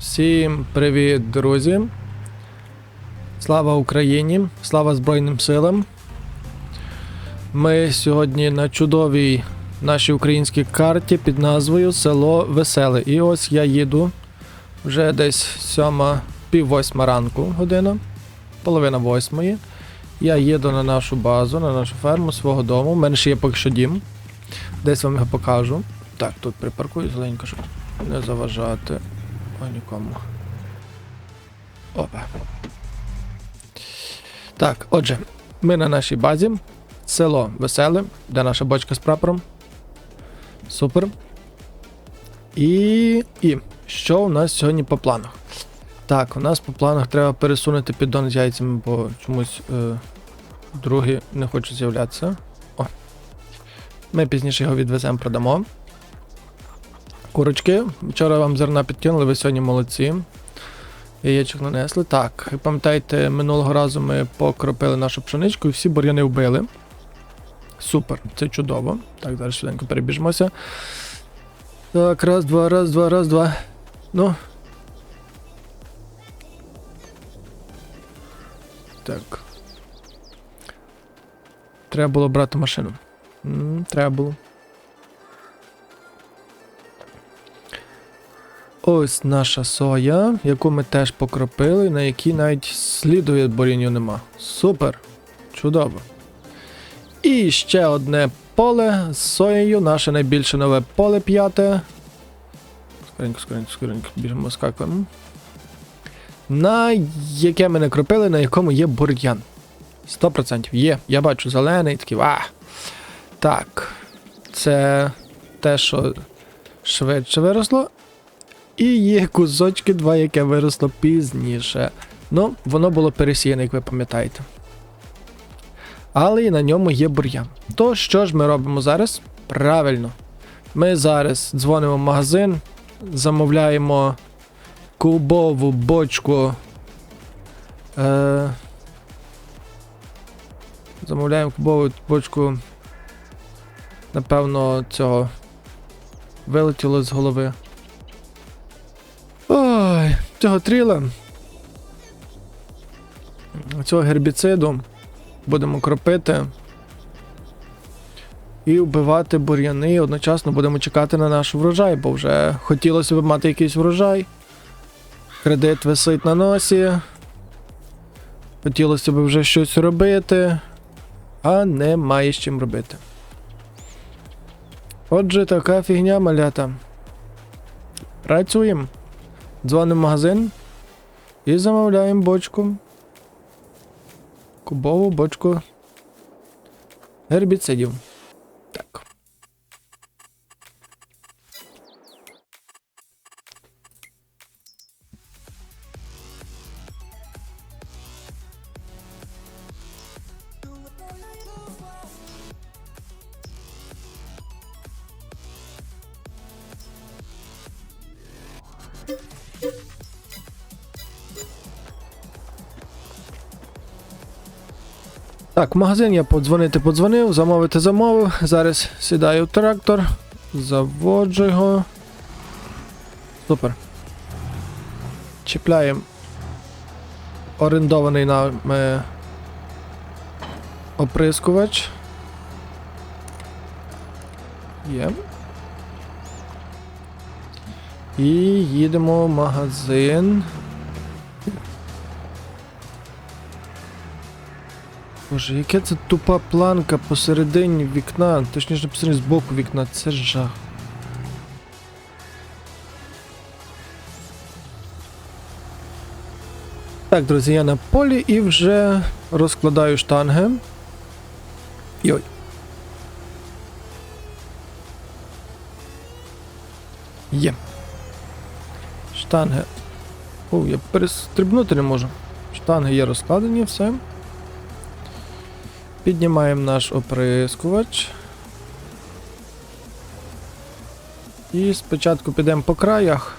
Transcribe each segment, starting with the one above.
Всім привіт, друзі! Слава Україні! Слава Збройним силам! Ми сьогодні на чудовій нашій українській карті під назвою Село Веселе. І ось я їду вже десь сьома, пів восьма ранку година, половина восьмої. Я їду на нашу базу, на нашу ферму свого дому. У мене ще є поки що дім. Десь вам його покажу. Так, тут припаркую зеленько, щоб не заважати о, нікому. Опа. Так, отже, ми на нашій базі. Село Веселе, де наша бочка з прапором. Супер. І. І. Що у нас сьогодні по планах? Так, у нас по планах треба пересунути піддон з яйцями, бо чомусь е, другі не хочуть з'являтися. О. Ми пізніше його відвеземо, продамо. Курочки. Вчора вам зерна підкинули, ви сьогодні молодці. Яєчок нанесли. Так, пам'ятаєте, минулого разу ми покропили нашу пшеничку і всі бур'яни вбили. Супер, це чудово. Так, зараз швиденько перебіжмося. Так, раз, два, раз, два, раз, два. Ну. Так. Треба було брати машину. М, треба було. Ось наша соя, яку ми теж покропили, на якій навіть сліду від бурінню нема. Супер! Чудово. І ще одне поле з соєю, наше найбільше нове поле п'яте. Скоренько, скоренько, скоренько, біжимо, скакуємо. На яке ми не кропили, на якому є бур'ян. 100% є. Я бачу зелений, такий. А! Так. Це те, що швидше виросло. І є кусочки два, яке виросло пізніше. Ну, воно було пересіяне, як ви пам'ятаєте. Але і на ньому є бур'ян. То що ж ми робимо зараз? Правильно. Ми зараз дзвонимо в магазин, замовляємо кубову бочку. Е, замовляємо кубову бочку. Напевно, цього вилетіло з голови. Цього тріла. Цього гербіциду будемо кропити. І вбивати бур'яни, одночасно будемо чекати на наш врожай, бо вже хотілося б мати якийсь врожай. Кредит висить на носі. Хотілося б вже щось робити, а немає з чим робити. Отже, така фігня малята. Працюємо. Дзвонимо в магазин і замовляємо бочку. Кубову бочку гербіцидів. Так, в магазин я подзвонити подзвонив, замовити замовив. Зараз сідаю в трактор, заводжу його. Супер. Чіпляємо орендований нами оприскувач. Є. І їдемо в магазин. Боже, яка це тупа планка посередині вікна, точніше посередині з боку вікна, це жах. Так, друзі, я на полі і вже розкладаю штанги. Йой. Є. Штанги. О, я перестрибнути не можу. Штанги є розкладені, все. Піднімаємо наш оприскувач. І спочатку підемо по краях.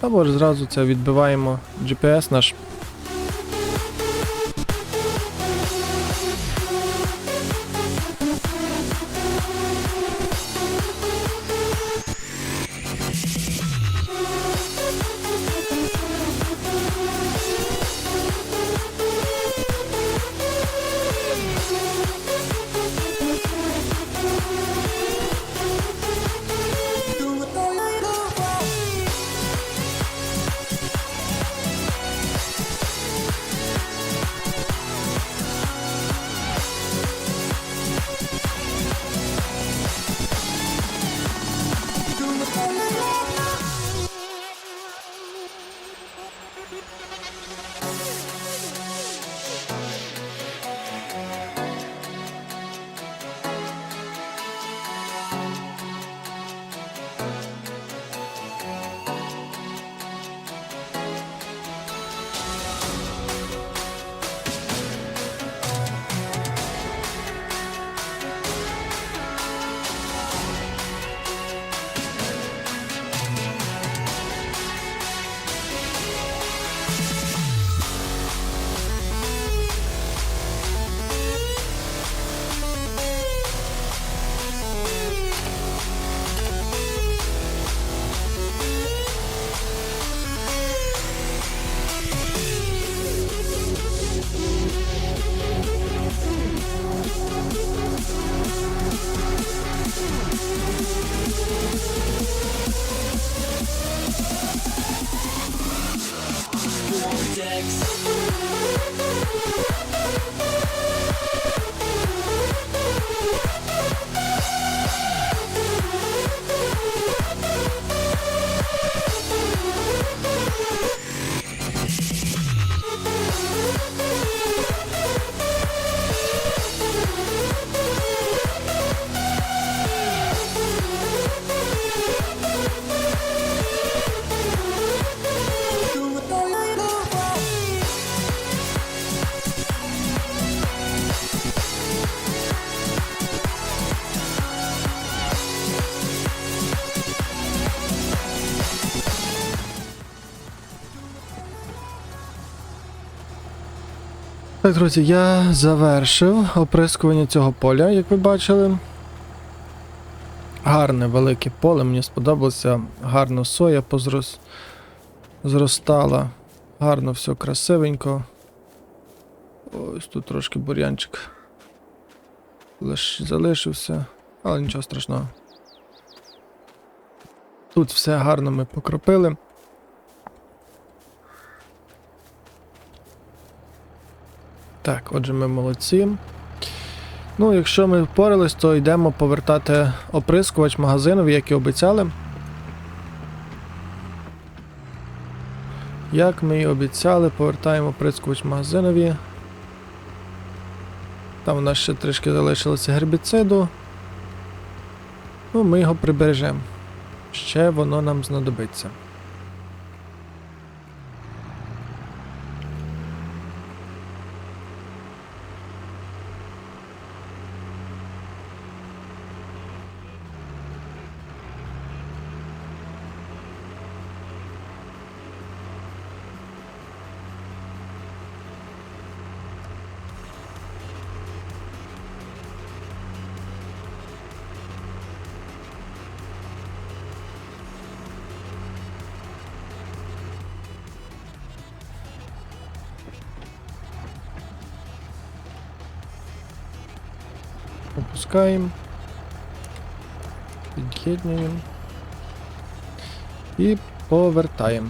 Або ж зразу це відбиваємо GPS наш. Так, друзі, я завершив оприскування цього поля, як ви бачили. Гарне велике поле, мені сподобалося. Гарно соя позрос... зростала. Гарно все красивенько. Ось тут трошки бур'янчик. Лиш залишився, але нічого страшного. Тут все гарно ми покропили. Так, отже, ми молодці. Ну, якщо ми впорались, то йдемо повертати оприскувач магазину, як і обіцяли. Як ми і обіцяли, повертаємо оприскувач магазинові. Там у нас ще трішки залишилося гербіциду. Ну, ми його прибережемо. Ще воно нам знадобиться. Опускаємо. Під'єднуємо. І повертаємо.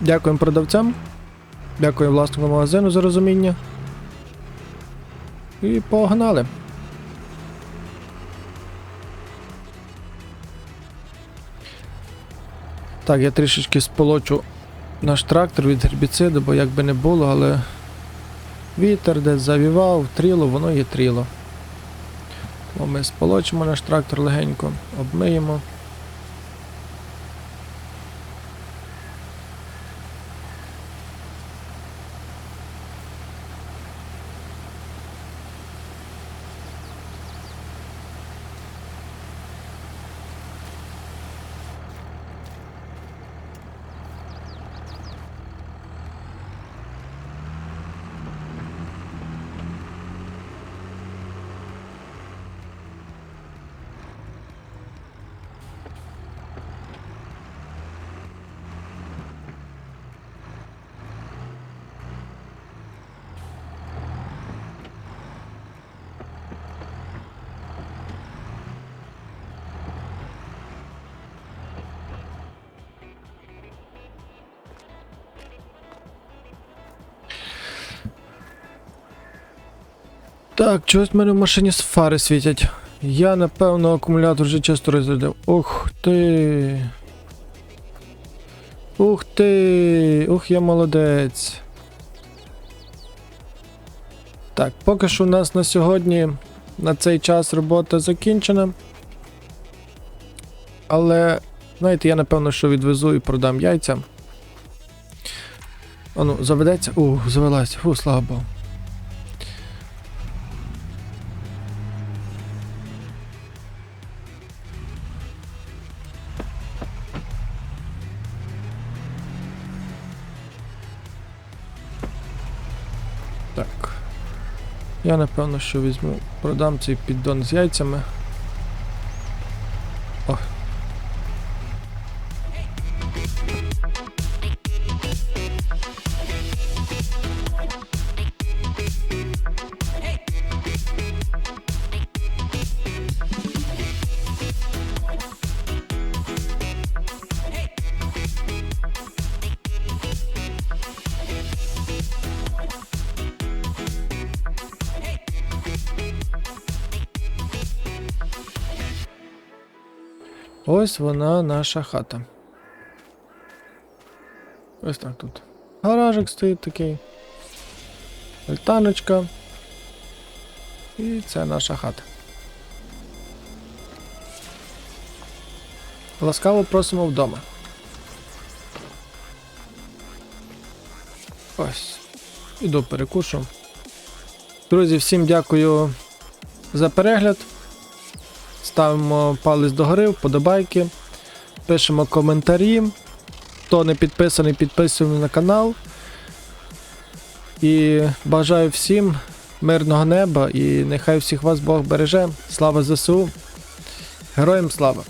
Дякуємо продавцям. Дякую власнику магазину за розуміння. І погнали. Так, я трішечки сполочу наш трактор від гербіциду, бо як би не було, але вітер десь завівав, тріло, воно є тріло. Тому ми сполочимо наш трактор легенько, обмиємо. Так, чогось в мене в машині з фари світять. Я, напевно, акумулятор вже часто розрядив. Ух ти. Ух ти! Ух, я молодець. Так, поки що у нас на сьогодні на цей час робота закінчена. Але, знаєте, я напевно, що відвезу і продам яйця. Ану, заведеться. Ух, завелась. Фу, слава Богу. Я напевно, що візьму, продам цей піддон з яйцями. Ось вона наша хата. Ось так тут. Гаражик стоїть такий. Альтаночка. І це наша хата. Ласкаво просимо вдома. Ось. Іду перекушу. Друзі, всім дякую за перегляд. Ставимо палець догори, вподобайки, пишемо коментарі. Хто не підписаний, підписуємо на канал. І бажаю всім мирного неба і нехай всіх вас Бог береже. Слава ЗСУ. Героям слава!